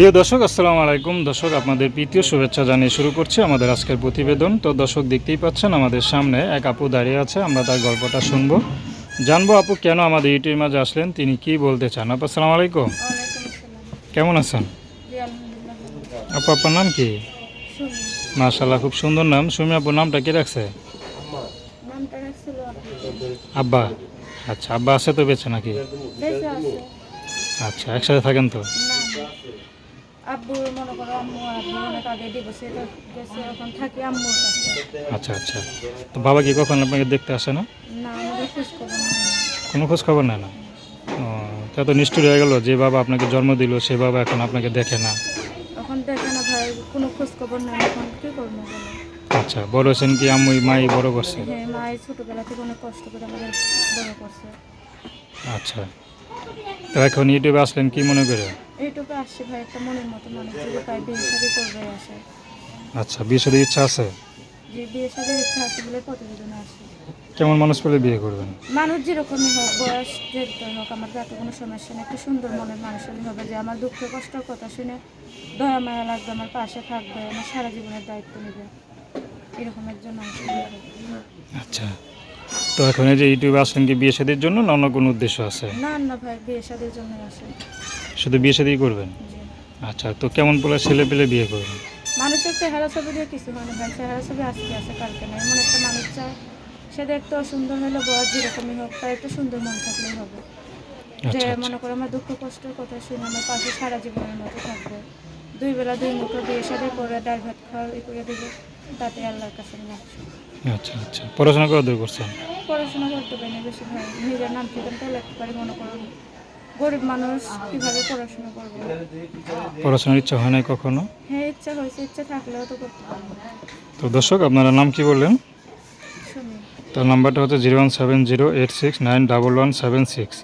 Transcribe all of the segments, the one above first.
প্রিয় দর্শক আসসালামু আলাইকুম। দর্শক আপনাদের প্রীতীয় শুভেচ্ছা জানিয়ে শুরু করছি আমাদের আজকের প্রতিবেদন। তো দর্শক দেখতেই পাচ্ছেন আমাদের সামনে এক আপু দাঁড়িয়ে আছে আমরা তার গল্পটা শুনব। জানব আপু কেন আমাদের ইউটিউবের মাঝে আসলেন তিনি কি বলতে চান? আপু আসসালামু আলাইকুম। কেমন আছেন? আপু আপনার নাম কি? মাশাল্লাহ খুব সুন্দর নাম। সুমি আপুর নামটা কি রাখছে? আব্বা। আচ্ছা আব্বা আছে তো বেছে নাকি? আচ্ছা একসাথে থাকেন তো? আব্বু মনে করো আম্মু আব্বু অনেক আগে ডিভোর্সে গেছে এখন থাকি আম্মুর কাছে। আচ্ছা আচ্ছা। তো বাবা কি কখন আপনাকে দেখতে আসে না? না আমাদের খোঁজ খবর না কোনো খোঁজ খবর নেয় না? তা তো নিষ্ঠুর হয়ে গেল যে বাবা আপনাকে জন্ম দিল সে বাবা এখন আপনাকে দেখে না। এখন দেখে না ভাই কোনো খোঁজ খবর নেয় না এখন কী করব বলো? আচ্ছা বড় হয়েছেন কি আম্মুই মাই বড় করছে? হ্যাঁ ছোটোবেলা থেকে অনেক কষ্ট করে আমাদের বড় করছে। আচ্ছা। তো এখন ইউটিউবে আসলেন কি মনে করে? এইটুকু আসছে ভাই একটা মনের মতো মানুষ যদি পায় বিয়ে শাদি করবে আসে আচ্ছা বিয়ে সাথে ইচ্ছা আছে? যে বিয়ে শাদির ইচ্ছা আছে বলে প্রতিবেদনে আসে কেমন মানুষ পেলে বিয়ে করবেন? মানুষ যেরকমই হোক বয়স যেতে হোক আমার যাতে কোনো সমস্যা নেই। একটু সুন্দর মনের মানুষ হলে হবে যে আমার দুঃখ কষ্টের কথা শুনে দয়া মায়া লাগবে আমার পাশে থাকবে আমার সারা জীবনের দায়িত্ব নেবে। এরকম একজন মানুষ আচ্ছা। তো এখন এই যে ইউটিউবে আসলেন কি বিয়ে শাদির জন্য না অন্য কোনো উদ্দেশ্য আছে? না না ভাই বিয়ে শাদির জন্য আসে শুধু বিয়ে শাদিই করবেন? আচ্ছা তো কেমন পোলা ছেলে পেলে বিয়ে করবেন? মানুষের চেহারা ছবি দিয়ে কিছু হয় না ভাই চেহারা ছবি আজকে আছে কালকে না। এমন একটা মানুষ চায় সে দেখতে অসুন্দর হলে বয়স যেরকমই হোক তার একটু সুন্দর মন থাকলেই হবে। যে আচ্ছা আচ্ছা। মনে করো আমার দুঃখ কষ্টের কথা শুনে আমার পাশে সারা জীবনের মতো থাকবে। দুই বেলা দুই মুঠো বিয়ে সাথে করে ডাল ভাত খাওয়া ই করে দেবে তাতে আল্লাহর কাছে আমি আচ্ছা আচ্ছা। পড়াশোনা কত দূর করছেন? পড়াশোনা করতে পারি না বেশি ভাই নিজের নাম ঠিকান তো লিখতে পারি মনে করো গরিব মানুষ কীভাবে পড়াশোনা করবে? পড়াশোনার ইচ্ছা হয় নাই কখনো? হ্যাঁ ইচ্ছা হয়েছে ইচ্ছা থাকলেও তো করতে পারব তো দর্শক আপনারা নাম কি বললেন? তার নাম্বারটা হচ্ছে zero one seven zero eight six nine double one seven six.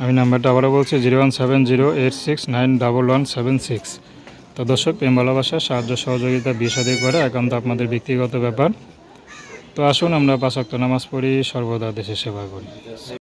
আমি নাম্বারটা আবারও বলছি zero one seven zero eight six nine double one seven six. তো দর্শক, প্রেম ভালোবাসা, সাহায্য, সহযোগিতা বিষাদে করে একান্ত আপনাদের ব্যক্তিগত ব্যাপার। তো আসুন আমরা পাঁচ ওয়াক্ত নামাজ পড়ি, সর্বদা দেশের সেবা করি।